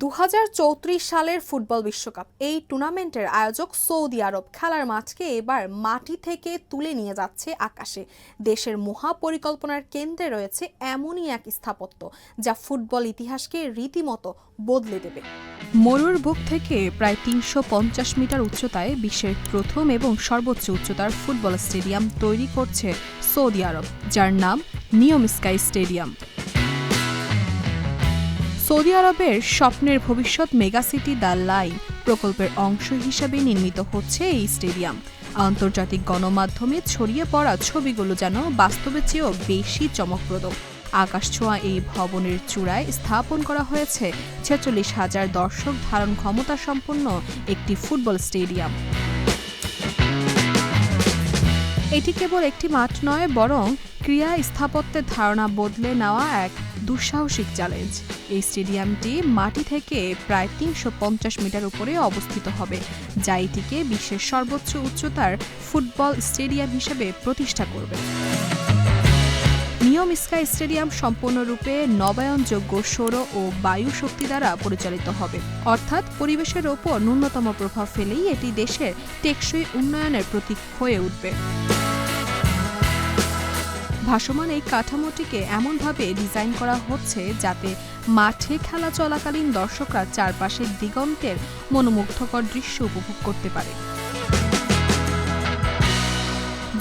দু হাজার চৌত্রিশ সালের ফুটবল বিশ্বকাপ। এই টুর্নামেন্টের আয়োজক সৌদি আরব খেলার মাঠকে এবার মাটি থেকে তুলে নিয়ে যাচ্ছে আকাশে। দেশের মহাপরিকল্পনার কেন্দ্রে রয়েছে এমনই এক স্থাপত্য, যা ফুটবল ইতিহাসকে রীতিমতো বদলে দেবে। মরুর বুক থেকে প্রায় তিনশো পঞ্চাশ মিটার উচ্চতায় বিশ্বের প্রথম এবং সর্বোচ্চ উচ্চতার ফুটবল স্টেডিয়াম তৈরি করছে সৌদি আরব, যার নাম নিয়ম স্কাই স্টেডিয়াম। সৌদি আরবের স্বপ্নের ভবিষ্যৎ মেগাসিটি দ্য লাইন প্রকল্পের অংশ হিসাবে নির্মিত হচ্ছে এই স্টেডিয়াম। আন্তর্জাতিক গণমাধ্যমে ছড়িয়ে পড়া ছবিগুলো যেন বাস্তবের চেয়েও বেশি চমকপ্রদ। আকাশ ছোঁয়া এই ভবনের চূড়ায় স্থাপন করা হয়েছে ছেচল্লিশ হাজার দর্শক ধারণ ক্ষমতা সম্পন্ন একটি ফুটবল স্টেডিয়াম। এটি কেবল একটি মাঠ নয়, বরং ক্রিয়া স্থাপত্যের ধারণা বদলে নেওয়া এক দুঃসাহসিক চ্যালেঞ্জ এই স্টেডিয়ামটি মাটি থেকে প্রায় তিনশো পঞ্চাশ মিটার উপরে অবস্থিত হবে, যা এটিকে বিশ্বের সর্বোচ্চ উচ্চতার ফুটবল স্টেডিয়াম হিসেবে প্রতিষ্ঠা করবে। নিয়ম স্কাই স্টেডিয়াম সম্পূর্ণরূপে নবায়নযোগ্য সৌর ও বায়ু শক্তি দ্বারা পরিচালিত হবে। অর্থাৎ পরিবেশের ওপর ন্যূনতম প্রভাব ফেলেই এটি দেশের টেকসই উন্নয়নের প্রতীক হয়ে উঠবে। ভাসমান এই কাঠামোটিকে এমনভাবে ডিজাইন করা হচ্ছে যাতে মাঠে খেলা চলাকালীন দর্শকরা চারপাশের দিগন্তের মনোমুগ্ধকর দৃশ্য উপভোগ করতে পারে।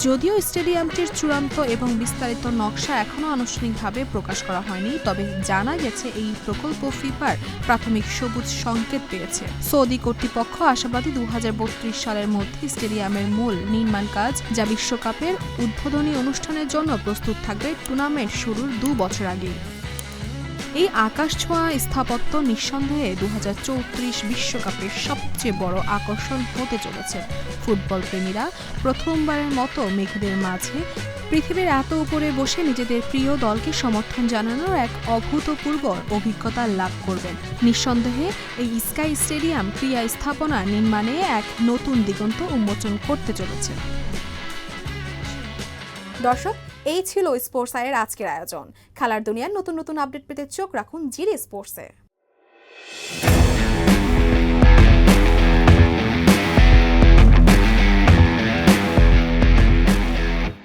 যদিও স্টেডিয়ামটির চূড়ান্ত এবং বিস্তারিত নকশা এখনও আনুষ্ঠানিকভাবে প্রকাশ করা হয়নি, তবে জানা গেছে এই প্রকল্প ফিফার প্রাথমিক সবুজ সংকেত পেয়েছে। সৌদি কর্তৃপক্ষ আশাবাদী দু হাজার বত্রিশ সালের মধ্যে স্টেডিয়ামের মূল নির্মাণ কাজ যা বিশ্বকাপের উদ্বোধনী অনুষ্ঠানের জন্য প্রস্তুত থাকবে টুর্নামেন্ট শুরুর দু বছর আগেই। এই আকাশ ছোঁয়া স্থাপত্য নিঃসন্দেহে দু বিশ্বকাপের সবচেয়ে বড় আকর্ষণ হতে চলেছে। ফুটবল প্রেমীরা প্রথমবারের মতো মেঘেদের মাঝে পৃথিবীর এত উপরে বসে নিজেদের প্রিয় দলকে সমর্থন জানানোর এক অভূতপূর্ব অভিজ্ঞতা লাভ করবেন। নিঃসন্দেহে এই স্কাই স্টেডিয়াম ক্রিয়া স্থাপনা নির্মাণে এক নতুন দিগন্ত উন্মোচন করতে চলেছে। দর্শক এই ছিল স্পোর্টস আয়ের আজকের আয়োজন। খেলার দুনিয়ার নতুন নতুন আপডেট পেতে চোখ রাখুন জিরে স্পোর্টসে।